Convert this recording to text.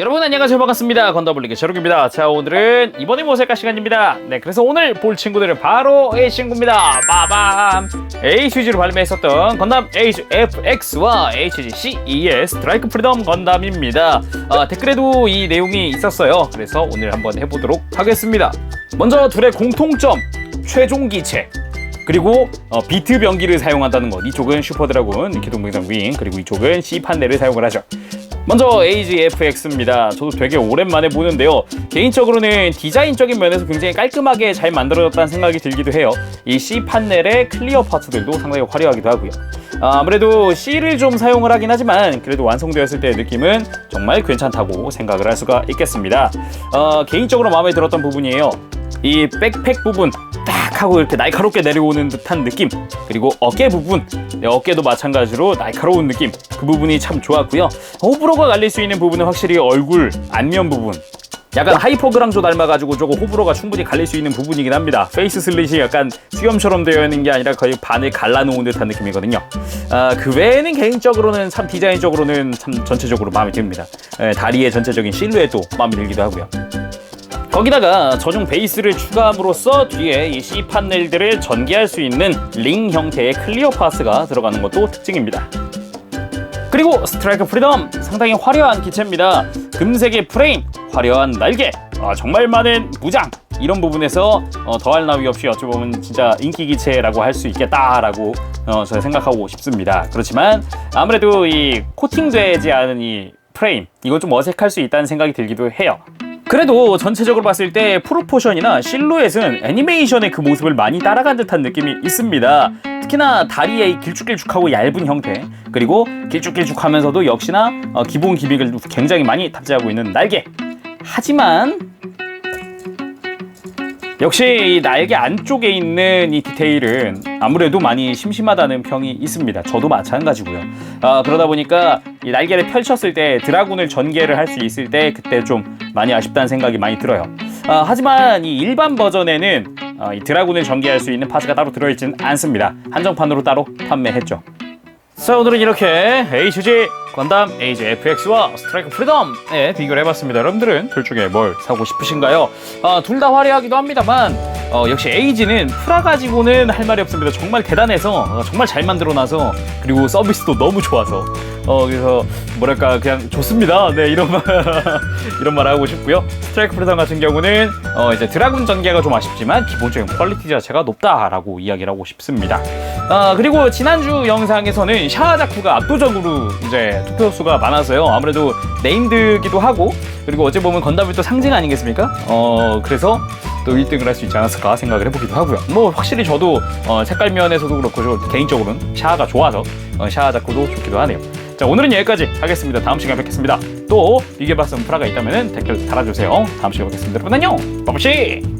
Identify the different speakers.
Speaker 1: 여러분 안녕하세요. 반갑습니다. 건더블리의 제록입니다. 자 오늘은 이번에 뭐 살까 시간입니다. 네 그래서 오늘 볼 친구들은 바로 이 친구입니다. 빠밤. HG로 발매했었던 건담 H FX와 HG CES 스트라이크 프리덤 건담입니다. 아, 댓글에도 이 내용이 있었어요. 그래서 오늘 한번 해보도록 하겠습니다. 먼저 둘의 공통점 최종 기체. 그리고 어, 비트 병기를 사용한다는 것. 이쪽은 슈퍼드라군 기동병장 윙 그리고 이쪽은 C 판넬을 사용을 하죠 먼저 AGFX입니다. 저도 되게 오랜만에 보는데요. 개인적으로는 디자인적인 면에서 굉장히 깔끔하게 잘 만들어졌다는 생각이 들기도 해요. 이 C 판넬의 클리어 파츠들도 상당히 화려하기도 하고요. 아, 아무래도 C를 좀 사용을 하긴 하지만 그래도 완성되었을 때의 느낌은 정말 괜찮다고 생각을 할 수가 있겠습니다. 어, 개인적으로 마음에 들었던 부분이에요. 이 백팩 부분 딱 하고 이렇게 날카롭게 내려오는 듯한 느낌 그리고 어깨 부분 네, 어깨도 마찬가지로 날카로운 느낌 그 부분이 참 좋았고요 호불호가 갈릴 수 있는 부분은 확실히 얼굴 안면 부분 약간 하이퍼그랑조 닮아가지고 저거 호불호가 충분히 갈릴 수 있는 부분이긴 합니다. 페이스 슬릿이 약간 수염처럼 되어 있는 게 아니라 거의 반을 갈라놓은 듯한 느낌이거든요. 아, 그 외에는 개인적으로는 참 디자인적으로는 참 전체적으로 마음에 듭니다. 예, 다리의 전체적인 실루엣도 마음에 들기도 하고요. 거기다가 저중 베이스를 추가함으로써 뒤에 이 C 판넬들을 전개할 수 있는 링 형태의 클리어 파스가 들어가는 것도 특징입니다. 그리고 스트라이크 프리덤 상당히 화려한 기체입니다. 금색의 프레임, 화려한 날개, 아, 정말 많은 무장 이런 부분에서 어, 더할 나위 없이 어찌 보면 진짜 인기 기체라고 할 수 있겠다라고 어, 저는 생각하고 싶습니다. 그렇지만 아무래도 이 코팅되지 않은 이 프레임 이건 좀 어색할 수 있다는 생각이 들기도 해요. 그래도 전체적으로 봤을 때 프로포션이나 실루엣은 애니메이션의 그 모습을 많이 따라간 듯한 느낌이 있습니다. 특히나 다리의 길쭉길쭉하고 얇은 형태 그리고 길쭉길쭉하면서도 역시나 어, 기본 기믹을 굉장히 많이 탑재하고 있는 날개. 하지만 역시 이 날개 안쪽에 있는 이 디테일은 아무래도 많이 심심하다는 평이 있습니다. 저도 마찬가지고요. 아, 그러다 보니까 이 날개를 펼쳤을 때 드라군을 전개를 할 수 있을 때 그때 좀 많이 아쉽다는 생각이 많이 들어요. 아, 하지만 이 일반 버전에는 어, 이 드라군을 전개할 수 있는 파츠가 따로 들어있지는 않습니다. 한정판으로 따로 판매했죠. 자 오늘은 이렇게 HG 건담 에이지 FX와 스트라이크 프리덤에 비교를 해봤습니다. 여러분들은 둘 중에 뭘 사고 싶으신가요? 아, 둘 다 화려하기도 합니다만 어, 역시 에이지는 프라 가지고는 할 말이 없습니다. 정말 대단해서 어, 정말 잘 만들어놔서 그리고 서비스도 너무 좋아서 어, 그래서 뭐랄까 그냥 좋습니다. 네 이런 말 이런 말 하고 싶고요. 스트라이크 프리덤 같은 경우는 어, 이제 드라군 전개가 좀 아쉽지만 기본적인 퀄리티 자체가 높다라고 이야기를 하고 싶습니다. 아, 그리고 지난주 영상에서는 샤아자쿠가 압도적으로 이제 투표 수가 많아서요. 아무래도 네임드기도 하고 그리고 어찌 보면 건담이 또 상징 아니겠습니까? 어, 그래서 또 1등을 할 수 있지 않았을까 생각을 해보기도 하고요. 뭐 확실히 저도 어, 색깔 면에서도 그렇고 저 개인적으로는 샤아가 좋아서 어, 샤아자쿠도 좋기도 하네요. 자 오늘은 여기까지 하겠습니다. 다음 시간에 뵙겠습니다. 또 봤으면 프라가 있다면 댓글 달아주세요. 다음 시간에 뵙겠습니다. 여러분 안녕. 빠빠시